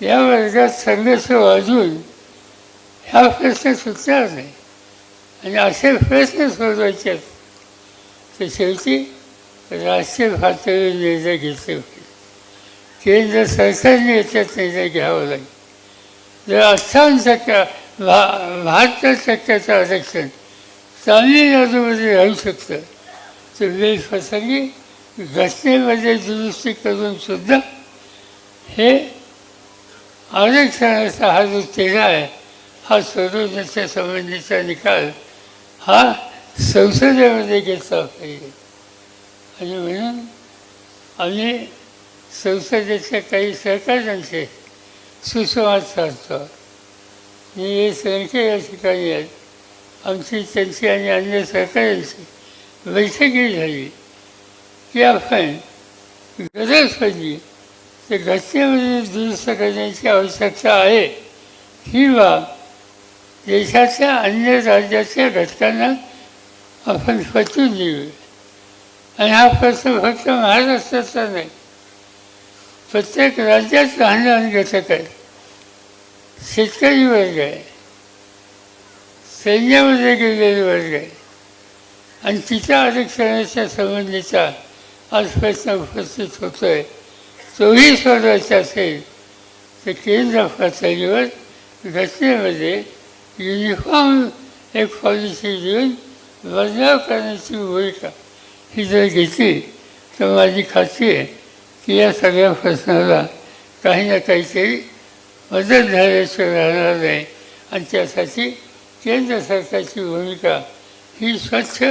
या वर्गात संघर्ष वाजून ह्या प्रश्न सुटणार नाही आणि असे प्रश्न सोडवायचे आहेत. तर शेवटी राष्ट्रीय पातळीवर निर्णय घेतले होते केंद्र सरकारने याच्यात निर्णय घ्यावा लागेल जर अठ्ठावन्न टक्का भा बहात्तर टक्क्याचं आरक्षण तामिळनाडूमध्ये राहू शकतं तर वेळप्रसंगी घटनेमध्ये दुरुस्ती करून सुद्धा हे अनेक क्षणाचा हा जो तेढा आहे. हा सोडवण्याच्या संबंधीचा निकाल हा संसदेमध्ये घेतला पाहिजे. आणि म्हणून आम्ही संसदेच्या काही सहकार्यांचे सुसंवाद साधतो. मी हे संख्या या ठिकाणी आहेत आमची त्यांची आणि अन्य सहकार्यांची बैठकही झाली. की आपण गरज पडली ते घटनेमध्ये दुरुस्त करण्याची आवश्यकता आहे. ही बाब देशाच्या अन्य राज्याच्या घटकांना आपण पटवून देऊ. आणि हा प्रश्न फक्त महाराष्ट्राचा नाही प्रत्येक राज्यात लहान घटक आहे शेतकरी वर्ग आहे सैन्यामध्ये गेलेले वर्ग आहे. आणि तिच्या आरक्षणाच्या संबंधीचा आज प्रश्न उपस्थित होतो आहे तोही सोडवायचा असेल तर केंद्र पातळीवर घटनेमध्ये युनिफॉर्म एक पॉलिसी देऊन बदलाव करण्याची भूमिका ही जर घेतली तर माझी खात्री आहे की या सगळ्या प्रश्नाला काही ना काहीतरी मदत झाल्याशिवाय राहणार नाही. आणि त्यासाठी केंद्र सरकारची भूमिका ही स्वच्छ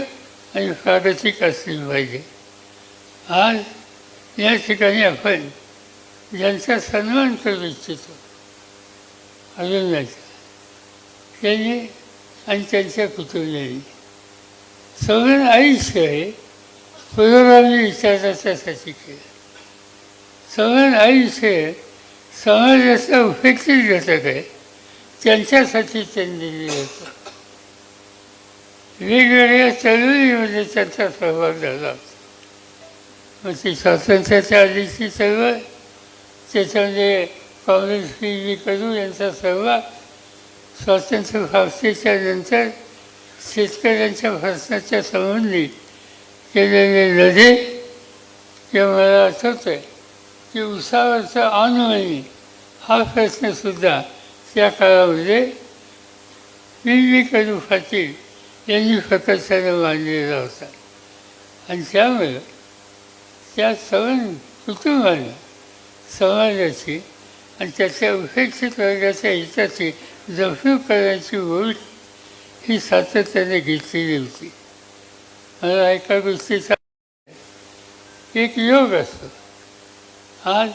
आणि प्रागतिक असली पाहिजे. आज या ठिकाणी आपण ज्यांचा सन्मान करू इच्छितो अरुंदाचा त्यांनी आणि त्यांच्या कुटुंबियांनी. सगळं आयुष्य हे पुरोगामी विचाराच्यासाठी केलं. सगळं आयुष्य समाजाचा उपेक्षित घटक आहे. त्यांच्यासाठी त्यांनी दिले होतं. वेगवेगळ्या चळवळीमध्ये त्यांचा सहभाग झाला होता. मग ती स्वातंत्र्याच्या आधीची सर्व त्याच्यामध्ये काँग्रेस पी व्ही कडू यांचा सहभाग स्वातंत्र्य प्राप्तीच्या नंतर शेतकऱ्यांच्या प्रश्नाच्या संबंधी केलेले लढे ते मला आठवतं आहे की उसावरचा अनुमनी हा प्रश्नसुद्धा त्या काळामध्ये पी व्ही कडू पाटील यांनी प्रकर्षानं मांडलेला होता. आणि त्यामुळे त्या सवन कुटुंबानं समाजाची आणि त्याच्या उपेक्षित वर्गाच्या हिताची जखमी करण्याची भूमिका ही सातत्याने घेतलेली होती. मला एका गोष्टीचा एक योग असतो. आज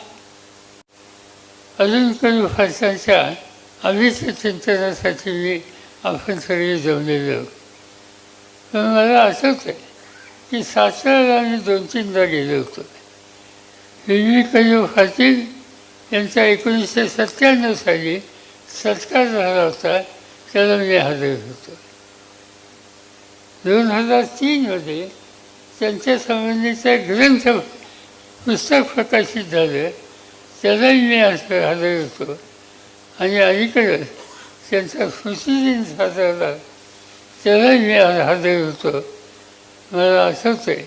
अजून काही भाषांच्या अभिष्ट चिंतनासाठी मी आपण सगळे जमलेलो आहोत. पण मला असंच आहे. की सासऱ्याला आम्ही दोन तीनदा गेलो होतो. विवी कजू पाटील यांचा एकोणीसशे सत्त्याण्णव साली सत्कार झाला होता त्याला मी हजर होतो. दोन हजार तीनमध्ये त्यांच्या संबंधीचा ग्रंथ पुस्तक प्रकाशित झालं त्यालाही मी असं हजर होतो. आणि अलीकडं त्यांचा स्मृतिदिन साजरा झाला त्यालाही मी हजर होतो. मला आठवते आहे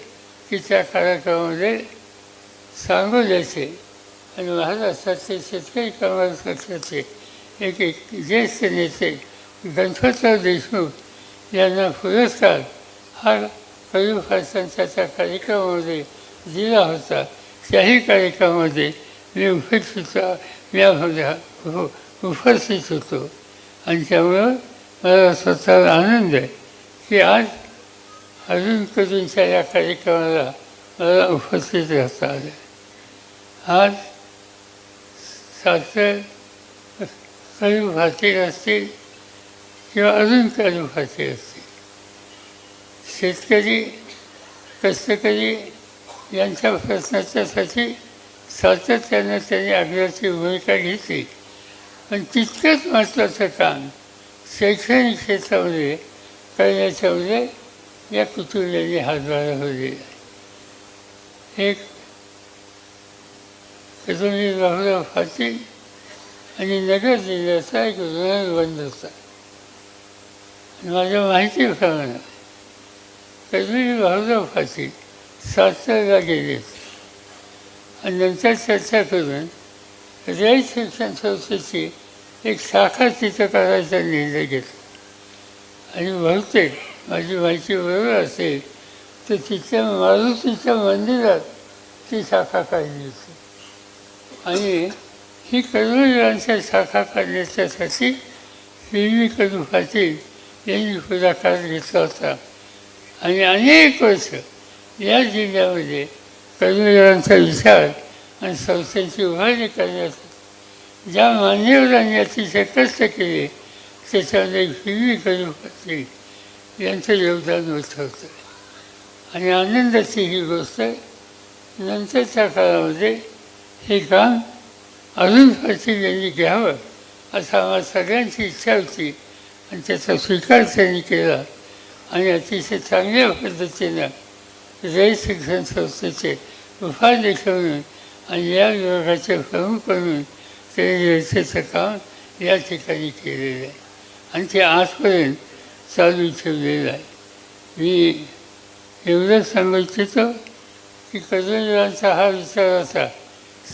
की त्या कार्यक्रमामध्ये सांगोल्याचे आणि महाराष्ट्राचे शेतकरी कामगार पक्षाचे एक एक ज्येष्ठ नेते गणपतराव देशमुख यांना पुरस्कार हा कवी फारसांच्या त्या कार्यक्रमामध्ये दिला होता. त्याही कार्यक्रमामध्ये मी उपस्थित यामध्ये उपस्थित होतो. आणि त्यामुळं मला स्वतःला आनंद आहे की आज अजून कधींच्या या कार्यक्रमाला मला उपस्थित राहता आले. आज सासर काही भाषिक असतील किंवा अजून काही भाषिक असतील. शेतकरी कष्टकरी यांच्या प्रश्नाच्यासाठी सातत्यानं त्यांनी आग्रहाची भूमिका घेतली. पण तितकंच महत्त्वाचं काम शैक्षणिक क्षेत्रामध्ये करण्याच्यामध्ये या कुटुंबियांनी हातभार लावलेला एक कजोनी बाबूराव पाटील आणि नगर जिल्ह्याचा एक ऋण बंद होता. आणि माझ्या माहितीप्रमाणे कधी भाऊराव फाशी सातारला गेले. आणि नंतर चर्चा करून रयत शिक्षण संस्थेची एक शाखा तिथं करायचा निर्णय घेतला. आणि बहुतेक माझी माहिती बरोबर असेल तर तिच्या मारुतीच्या मंदिरात ती शाखा काढली होती आणि ही कर्मवीरांच्या शाखा काढण्याच्यासाठी व्ही व्ही कडू पाटील यांनी पुढाकार घेतला होता. आणि अनेक वर्ष या जिल्ह्यामध्ये कर्मवीरांचा विचार आणि संस्थेची उभारणी करण्यात ज्या मान्यवरांनी अतिशय कष्ट केले त्याच्यामध्ये व्ही करू कडू पाटील यांचं योगदान होत होतं आणि आनंदाची ही गोष्ट नंतरच्या काळामध्ये हे काम अरुण पाटील यांनी घ्यावं असं आम्हाला सगळ्यांची इच्छा होती. आणि त्याचा स्वीकार त्यांनी केला. आणि अतिशय चांगल्या पद्धतीनं जय शिक्षण संस्थेचे उपाध्यक्ष म्हणून आणि या विभागाचे प्रमुख म्हणून त्यांनी रचेचं काम या ठिकाणी केलेलं आहे. आणि ते आजपर्यंत चालू ठेवलेलं आहे. मी एवढंच सांगू इच्छितो की कर्मवीरांचा हा विचार असा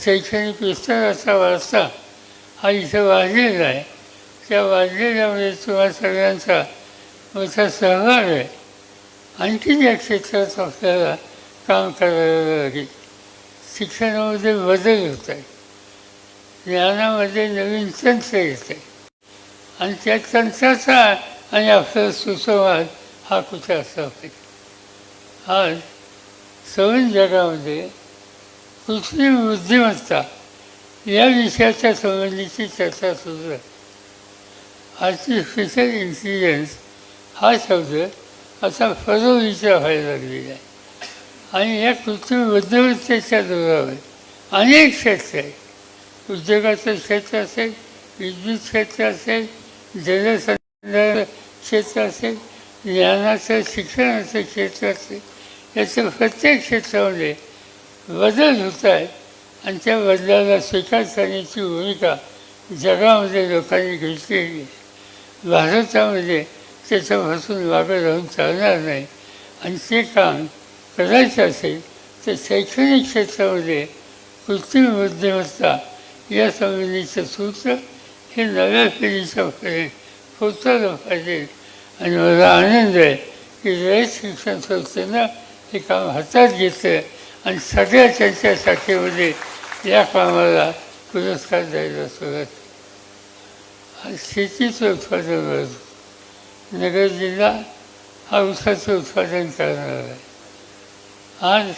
शैक्षणिक विस्तार असा वारसा हा इथं वाढलेला आहे. त्या वाढलेल्यामध्ये तुम्हा सगळ्यांचा मोठा सहभाग आहे. आणखी या क्षेत्रात आपल्याला काम करायला लागेल. शिक्षणामध्ये बदल होत आहे. ज्ञानामध्ये नवीन तंत्र येत. आहे आणि त्या तंत्राचा आणि आपला सुसंवाद हा कुठे असला पाहिजे आज सवन जगामध्ये कृत्रिम बुद्धिमत्ता या विषयाच्या संबंधीची चर्चा सुरू आहे आर्टिफिशियल इंटेलिजन्स हा शब्द असा फरवरीचा व्हायला लागलेला आहे आणि या कृत्रिम बुद्धिमत्तेच्या जोरावर अनेक क्षेत्र आहेत उद्योगाचं क्षेत्र असेल विद्युत क्षेत्र असेल जलसंधारण क्षेत्र असेल ज्ञानाचं शिक्षणाचं क्षेत्र असेल याचं प्रत्येक क्षेत्रामध्ये बदल होत आहे. आणि त्या बदलाला स्वीकार करण्याची भूमिका जगामध्ये लोकांनी घेतलेली भारतामध्ये त्याच्यापासून वागं राहून चालणार नाही. आणि ते काम करायचं असेल तर शैक्षणिक क्षेत्रामध्ये कृत्रिम बुद्धिमत्ता या संबंधीचं सूत्र हे नव्या पिढीच्यापर्यंत पोचवलं पाहिजे. आणि मला आनंद आहे की रयत शिक्षण संस्थेनं हे काम हातात घेतलं आणि सगळ्या त्यांच्या शाखेमध्ये म्हणजे या कामाला पुरस्कार द्यायला सुरुवात. आज शेतीचं उत्पादन वाढतं नगर जिल्हा हा ऊसाचं उत्पादन करणार आहे. आज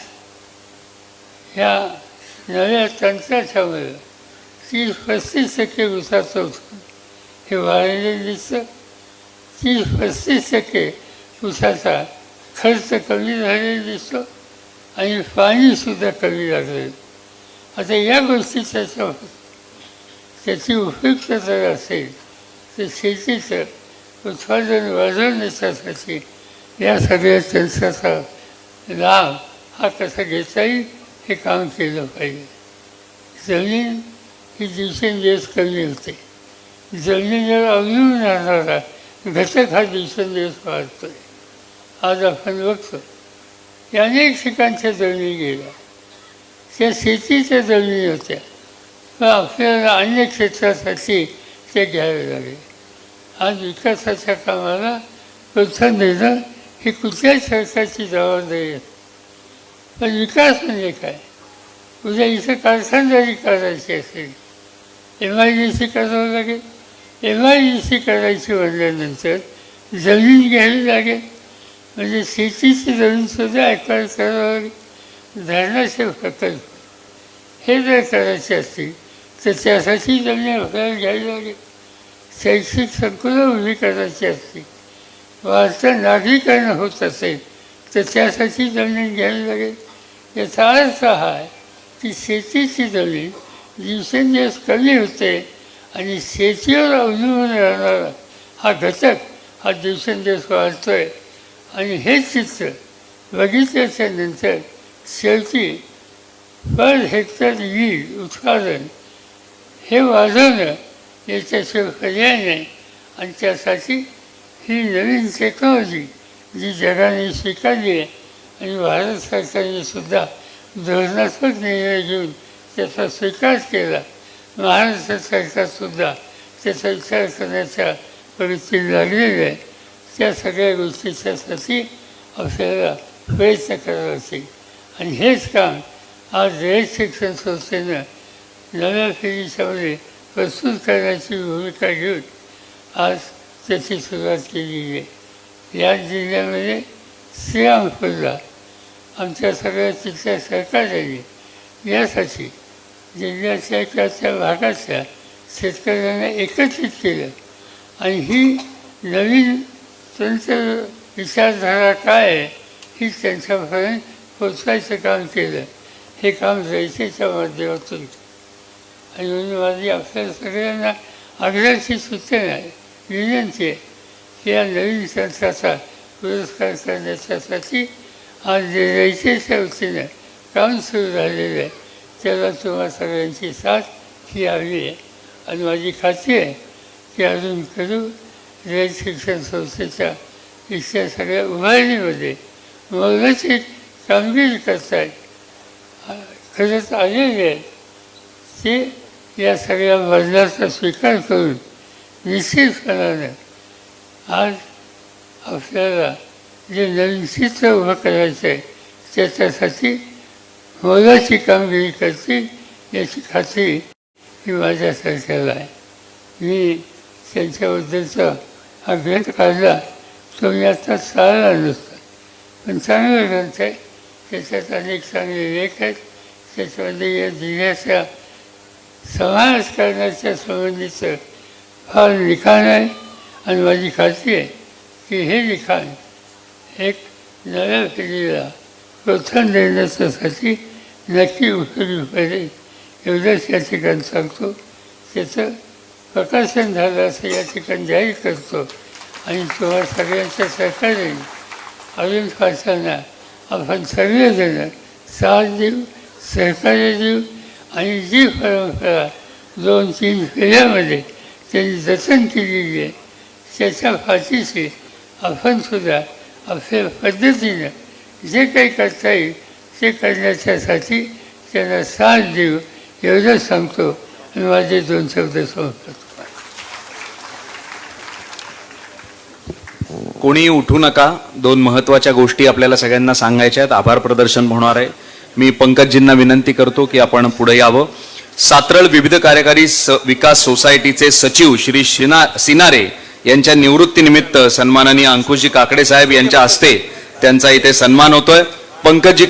ह्या नव्या तंत्राच्यामुळे तीस पस्तीस टक्के ऊसाचं उत्पादन ते वाढलेलं दिसतं तीस पस्तीस टक्के उसाचा खर्च कमी झालेला दिसतो आणि पाणीसुद्धा कमी लागलेलं आता या गोष्टी त्याच्या त्याची उपयुक्तता जर असेल तर शेतीचं उत्पादन वाढवण्यासाठी या सगळ्या तंत्राचा लाभ हा कसा घेता येईल हे काम केलं पाहिजे जमीन ही दिवसेंदिवस कमी होते जमिनीवर अवलंबून राहणारा घटक हा दिवसेंदिवस वाढतो आहे आज आपण बघतो की अनेक ठिकाणच्या जमिनी गेल्या. त्या शेतीच्या जमिनी होत्या. पण आपल्याला अन्य क्षेत्रासाठी ते घ्यावे लागेल. आज विकासाच्या कामाला प्रोत्साहन देणं ही कुठल्याच सरकारची जबाबदारी आहे. पण विकास म्हणजे काय? उद्या इथं कारखानदारी करायची असेल एम आय डी सी करावं लागेल एम आय डी सी करायची म्हणल्यानंतर जमीन घ्यावी लागेल. म्हणजे शेतीची जमीनसुद्धा ऐकायला करावं लागेल धरणाचे प्रकल्प. हे जर करायचे असतील तर त्यासाठी जमीन आपल्याला घ्यावी लागेल. शैक्षणिक संकुलं उभी करायची असतील वाढतं नागरीकरण होत असेल तर त्यासाठी जमीन घ्यावी लागेल. याचा अर्थ हा आहे की शेतीची जमीन दिवसेंदिवस कमी होते आणि शेतीवर अवलंबून राहणारा हा घटक हा दिवसेंदिवस वाढतो आहे आणि हे चित्र बघितल्याच्या नंतर शेवटी पर हेक्टर वीज उत्पादन हे वाढवणं याच्याशिवाय पर्याय नाही. आणि त्यासाठी ही नवीन टेक्नॉलॉजी जी जगाने स्वीकारली आहे आणि भारत सरकारने सुद्धा धोरणात्मक निर्णय घेऊन त्याचा स्वीकार केला. महाराष्ट्र सरकारसुद्धा त्याचा विचार करण्याच्या प्रवृत्ती लागलेली आहे. त्या सगळ्या गोष्टीच्यासाठी आपल्याला प्रयत्न करावा लागतील. आणि हेच काम आज रयत शिक्षण संस्थेनं नव्या पिढीच्यामध्ये प्रस्तुत करण्याची भूमिका घेऊन आज त्याची सुरुवात केलेली आहे. या जिल्ह्यामध्ये श्रीरामपूरला आमच्या सगळ्या तिथल्या सहकार्याने यासाठी जिल्ह्याच्या किंवा त्या भागातल्या शेतकऱ्यांना एकत्रित केलं. आणि ही नवीन तंत्र विचारधारा काय आहे ही त्यांच्यापर्यंत पोचवायचं काम केलं. हे काम रयतेच्या माध्यमातून. आणि म्हणून माझी आपल्या सगळ्यांना आग्रहाची सूचना आहे विनंती आहे की या नवीन तंत्राचा पुरस्कार करण्याच्यासाठी आज जे रयतेच्या वतीनं काम सुरू झालेलं आहे. त्याला तुम्हा सगळ्यांची साथ ही हवी आहे. आणि माझी खात्री आहे की अजून करू रयत शिक्षण संस्थेच्या इथल्या सगळ्या उभारणीमध्ये मोलाची कामगिरी करतायत खरंच आलेले आहेत ते या सगळ्या बदलाचा स्वीकार करून निश्चितपणानं आज आपल्याला जे नवीन चित्र उभं करायचं आहे त्याच्यासाठी मोलाची कामगिरी करते याची खात्री ही माझ्या सरकारला आहे. मी त्यांच्याबद्दलचा हा ग्रंथ काढला तो मी आता चालला नसतो पण चांगला ग्रंथ आहे त्याच्यात अनेक चांगले लेख आहेत. त्याच्यामध्ये या जिल्ह्याच्या समावेश करण्याच्या संबंधीचं फार लिखाण आहे. आणि माझी खात्री आहे की हे लिखाण एक नव्या पिढीला प्रोत्साहन देण्याच्यासाठी नक्की उपयोगी पडेल एवढंच या ठिकाणी सांगतो. त्याचं प्रकाशन झालं असं या ठिकाणी जाहीर करतो. आणि तुम्हा सगळ्यांच्या सहकार्याने अजून वाचताना आपण सर्वजण साथ देऊ सहकार्य देऊ आणि जी परंपरा दोन तीन पिढ्यामध्ये त्यांनी जतन केलेली आहे त्याच्या फाशीशी आपण सुद्धा आपल्या पद्धतीनं जे काही करता येईल ते करण्याच्यासाठी त्यांना साथ देऊ एवढंच सांगतो आणि माझे दोन शब्द समजतो कोणी उठू नका. दोन महत्त्वाच्या गोष्टी आपल्याला सगळ्यांना सांगायच्या आहेत. आभार प्रदर्शन होणार आहे. मी पंकजजींना विनंती करतो की आपण पुढे यावं. सातरळ विविध कार्यकारी स- विकास सोसायटीचे सचिव श्री शिना सिनारे यांच्या निवृत्तीनिमित्त सन्माननीय अंकुशजी काकडे साहेब यांच्या हस्ते त्यांचा इथे सन्मान होतोय. पंकजजी